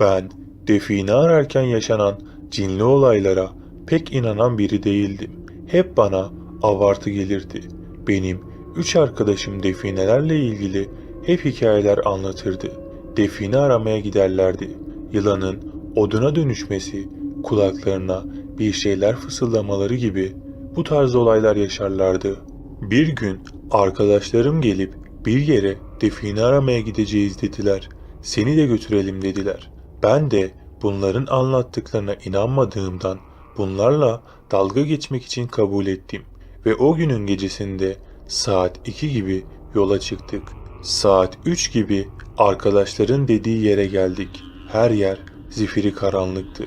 Ben define ararken yaşanan cinli olaylara pek inanan biri değildim. Hep bana abartı gelirdi. Benim üç arkadaşım definelerle ilgili hep hikayeler anlatırdı. Define aramaya giderlerdi. Yılanın oduna dönüşmesi, kulaklarına bir şeyler fısıldamaları gibi bu tarz olaylar yaşarlardı. Bir gün arkadaşlarım gelip bir yere define aramaya gideceğiz dediler. Seni de götürelim dediler. Ben de bunların anlattıklarına inanmadığımdan bunlarla dalga geçmek için kabul ettim. Ve o günün gecesinde saat 2 gibi yola çıktık. Saat 3 gibi arkadaşların dediği yere geldik. Her yer zifiri karanlıktı.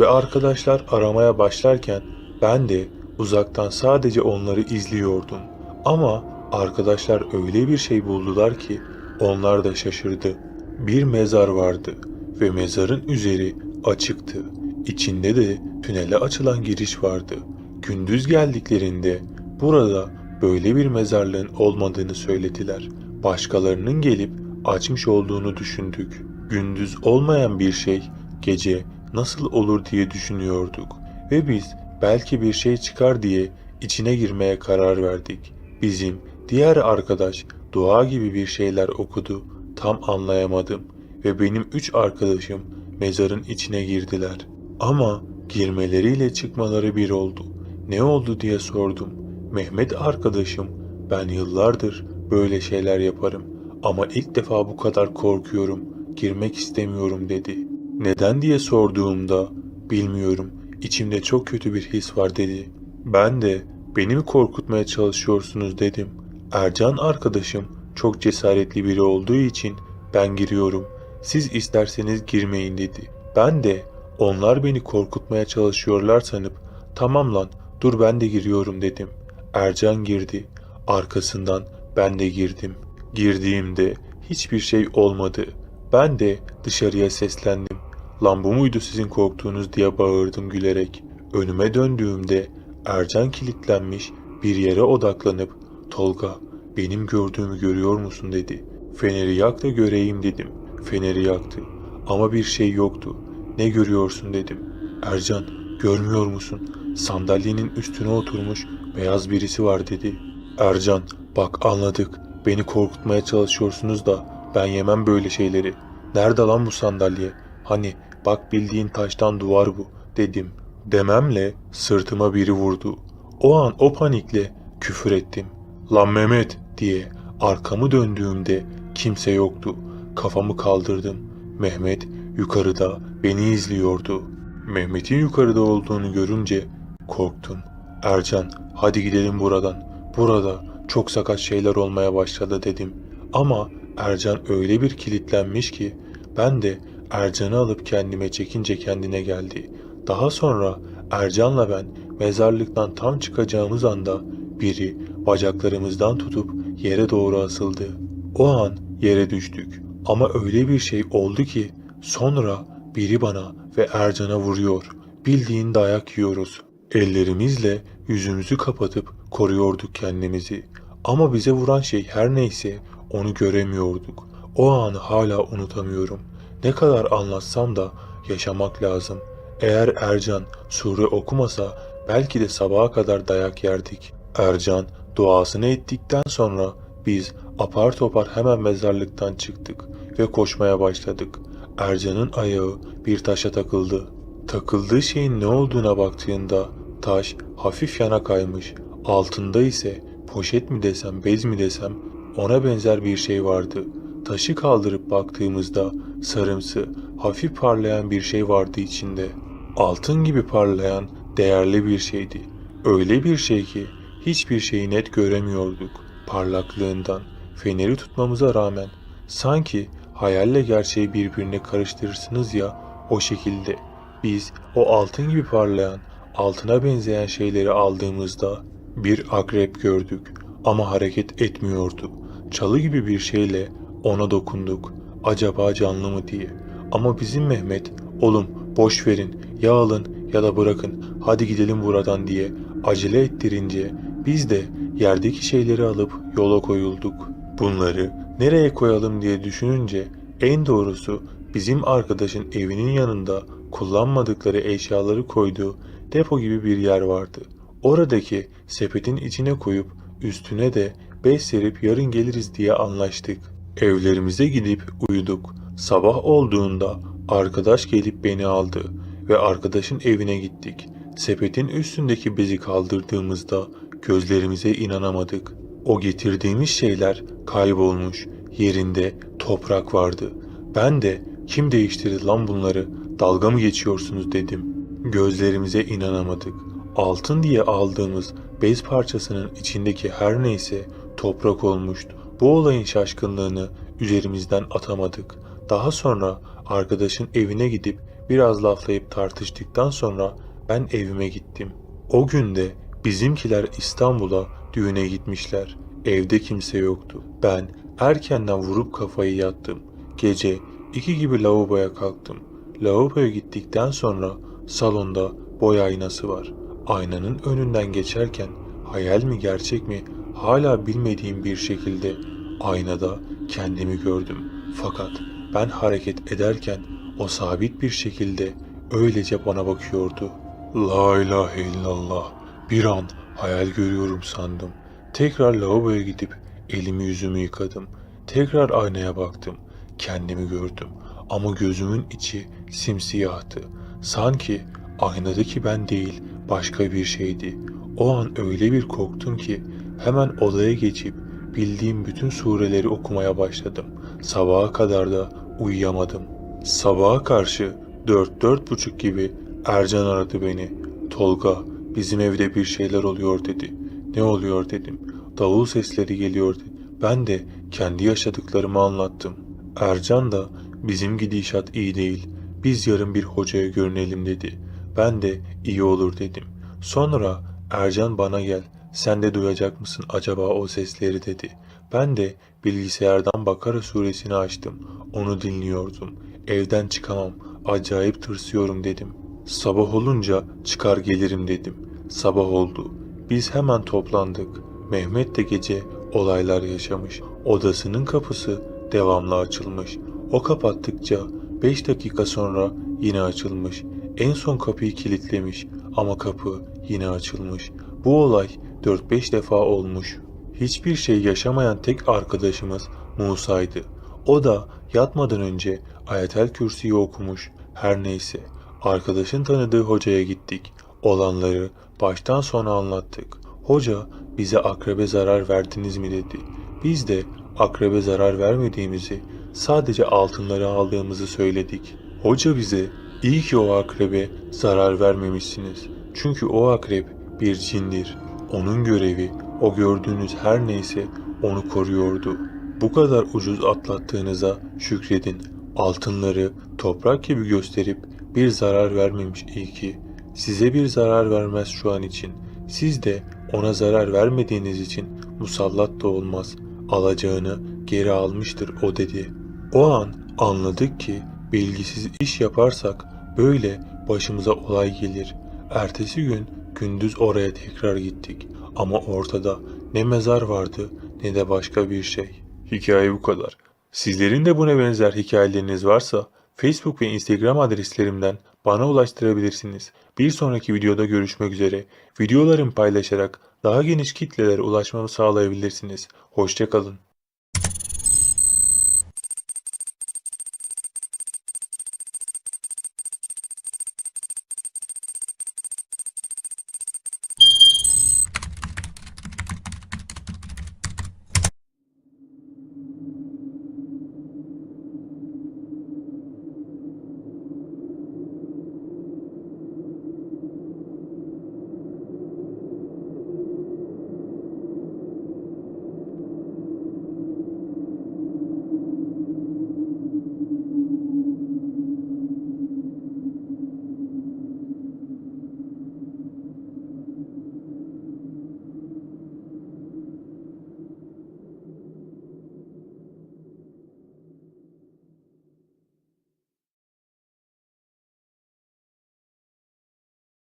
Ve arkadaşlar aramaya başlarken ben de uzaktan sadece onları izliyordum. Ama arkadaşlar öyle bir şey buldular ki onlar da şaşırdı. Bir mezar vardı ve mezarın üzeri açıktı. İçinde de tünele açılan giriş vardı. Gündüz geldiklerinde burada böyle bir mezarlığın olmadığını söylediler. Başkalarının gelip açmış olduğunu düşündük. Gündüz olmayan bir şey gece nasıl olur diye düşünüyorduk ve biz belki bir şey çıkar diye içine girmeye karar verdik. Bizim diğer arkadaş dua gibi bir şeyler okudu. Tam anlayamadım ve benim üç arkadaşım mezarın içine girdiler. Ama girmeleriyle çıkmaları bir oldu. Ne oldu diye sordum. Mehmet arkadaşım ben yıllardır böyle şeyler yaparım ama ilk defa bu kadar korkuyorum, girmek istemiyorum dedi. Neden diye sorduğumda bilmiyorum içimde çok kötü bir his var dedi. Ben de beni mi korkutmaya çalışıyorsunuz dedim. Ercan arkadaşım çok cesaretli biri olduğu için ben giriyorum. Siz isterseniz girmeyin dedi. Ben de onlar beni korkutmaya çalışıyorlar sanıp tamam lan dur ben de giriyorum dedim. Ercan girdi. Arkasından ben de girdim. Girdiğimde hiçbir şey olmadı. Ben de dışarıya seslendim. Lan bu muydu sizin korktuğunuz diye bağırdım gülerek. Önüme döndüğümde Ercan kilitlenmiş bir yere odaklanıp Tolga benim gördüğümü görüyor musun dedi. Feneri yak da göreyim dedim. Feneri yaktı ama bir şey yoktu. Ne görüyorsun dedim. Ercan görmüyor musun? Sandalyenin üstüne oturmuş beyaz birisi var dedi. Ercan bak anladık. Beni korkutmaya çalışıyorsunuz da ben yemem böyle şeyleri. Nerede lan bu sandalye? Hani bak bildiğin taştan duvar bu dedim. Dememle sırtıma biri vurdu. O an o panikle küfür ettim. Lan Mehmet diye arkamı döndüğümde kimse yoktu. Kafamı kaldırdım. Mehmet yukarıda beni izliyordu. Mehmet'in yukarıda olduğunu görünce korktum. Ercan hadi gidelim buradan. Burada çok sakat şeyler olmaya başladı dedim. Ama Ercan öyle bir kilitlenmiş ki ben de Ercan'ı alıp kendime çekince kendine geldi. Daha sonra Ercan'la ben mezarlıktan tam çıkacağımız anda biri bacaklarımızdan tutup yere doğru asıldı. O an yere düştük. Ama öyle bir şey oldu ki sonra biri bana ve Ercan'a vuruyor. Bildiğin dayak yiyoruz. Ellerimizle yüzümüzü kapatıp koruyorduk kendimizi. Ama bize vuran şey her neyse onu göremiyorduk. O anı hala unutamıyorum. Ne kadar anlatsam da yaşamak lazım. Eğer Ercan sure okumasa belki de sabaha kadar dayak yerdik. Ercan duasını ettikten sonra biz apar topar hemen mezarlıktan çıktık ve koşmaya başladık. Ercan'ın ayağı bir taşa takıldı. Takıldığı şeyin ne olduğuna baktığında taş hafif yana kaymış. Altında ise poşet mi desem bez mi desem ona benzer bir şey vardı. Taşı kaldırıp baktığımızda sarımsı, hafif parlayan bir şey vardı içinde. Altın gibi parlayan değerli bir şeydi. Öyle bir şey ki hiçbir şeyi net göremiyorduk parlaklığından. Feneri tutmamıza rağmen sanki hayalle gerçeği birbirine karıştırırsınız ya o şekilde. Biz o altın gibi parlayan, altına benzeyen şeyleri aldığımızda bir akrep gördük ama hareket etmiyordu. Çalı gibi bir şeyle ona dokunduk. Acaba canlı mı diye. Ama bizim Mehmet, oğlum boş verin, ya alın ya da bırakın, hadi gidelim buradan diye acele ettirince biz de yerdeki şeyleri alıp yola koyulduk. Bunları nereye koyalım diye düşününce en doğrusu bizim arkadaşın evinin yanında kullanmadıkları eşyaları koyduğu depo gibi bir yer vardı. Oradaki sepetin içine koyup üstüne de bez serip yarın geliriz diye anlaştık. Evlerimize gidip uyuduk. Sabah olduğunda arkadaş gelip beni aldı ve arkadaşın evine gittik. Sepetin üstündeki bezi kaldırdığımızda gözlerimize inanamadık. O getirdiğimiz şeyler kaybolmuş. Yerinde toprak vardı. Ben de kim değiştirdi lan bunları? Dalga mı geçiyorsunuz dedim. Gözlerimize inanamadık. Altın diye aldığımız bez parçasının içindeki her neyse toprak olmuştu. Bu olayın şaşkınlığını üzerimizden atamadık. Daha sonra arkadaşın evine gidip biraz laflayıp tartıştıktan sonra ben evime gittim. O günde bizimkiler İstanbul'a düğüne gitmişler. Evde kimse yoktu. Ben erkenden vurup kafayı yattım. Gece iki gibi lavaboya kalktım. Lavaboya gittikten sonra salonda boy aynası var. Aynanın önünden geçerken hayal mi gerçek mi hala bilmediğim bir şekilde aynada kendimi gördüm. Fakat ben hareket ederken o sabit bir şekilde öylece bana bakıyordu. La ilahe illallah. Bir an hayal görüyorum sandım. Tekrar lavaboya gidip elimi yüzümü yıkadım. Tekrar aynaya baktım. Kendimi gördüm. Ama gözümün içi simsiyahtı. Sanki aynadaki ben değil başka bir şeydi. O an öyle bir korktum ki hemen odaya geçip bildiğim bütün sureleri okumaya başladım. Sabaha kadar da uyuyamadım. Sabaha karşı dört dört buçuk gibi Ercan aradı beni. Tolga bizim evde bir şeyler oluyor dedi. Ne oluyor dedim. Davul sesleri geliyor dedi. Ben de kendi yaşadıklarımı anlattım. Ercan da bizim gidişat iyi değil. Biz yarın bir hocaya görünelim dedi. Ben de iyi olur dedim. Sonra Ercan bana gel. Sen de duyacak mısın acaba o sesleri dedi. Ben de bilgisayardan Bakara suresini açtım. Onu dinliyordum. Evden çıkamam. Acayip tırsıyorum dedim. Sabah olunca çıkar gelirim dedim. Sabah oldu. Biz hemen toplandık. Mehmet de gece olaylar yaşamış. Odasının kapısı devamlı açılmış. O kapattıkça 5 dakika sonra yine açılmış. En son kapıyı kilitlemiş ama kapı yine açılmış. Bu olay 4-5 defa olmuş. Hiçbir şey yaşamayan tek arkadaşımız Musa'ydı. O da yatmadan önce Ayetel Kürsi'yi okumuş. Her neyse. Arkadaşın tanıdığı hocaya gittik. Olanları baştan sona anlattık. Hoca bize akrebe zarar verdiniz mi dedi. Biz de akrebe zarar vermediğimizi, sadece altınları aldığımızı söyledik. Hoca bize iyi ki o akrebe zarar vermemişsiniz. Çünkü o akrep bir cindir. Onun görevi o gördüğünüz her neyse onu koruyordu. Bu kadar ucuz atlattığınıza şükredin. Altınları toprak gibi gösterip bir zarar vermemiş iyi ki. Size bir zarar vermez şu an için. Siz de ona zarar vermediğiniz için musallat da olmaz. Alacağını geri almıştır o dedi. O an anladık ki bilgisiz iş yaparsak böyle başımıza olay gelir. Ertesi gün gündüz oraya tekrar gittik. Ama ortada ne mezar vardı ne de başka bir şey. Hikaye bu kadar. Sizlerin de buna benzer hikayeleriniz varsa Facebook ve Instagram adreslerimden bana ulaştırabilirsiniz. Bir sonraki videoda görüşmek üzere. Videolarımı paylaşarak daha geniş kitlelere ulaşmamı sağlayabilirsiniz. Hoşçakalın.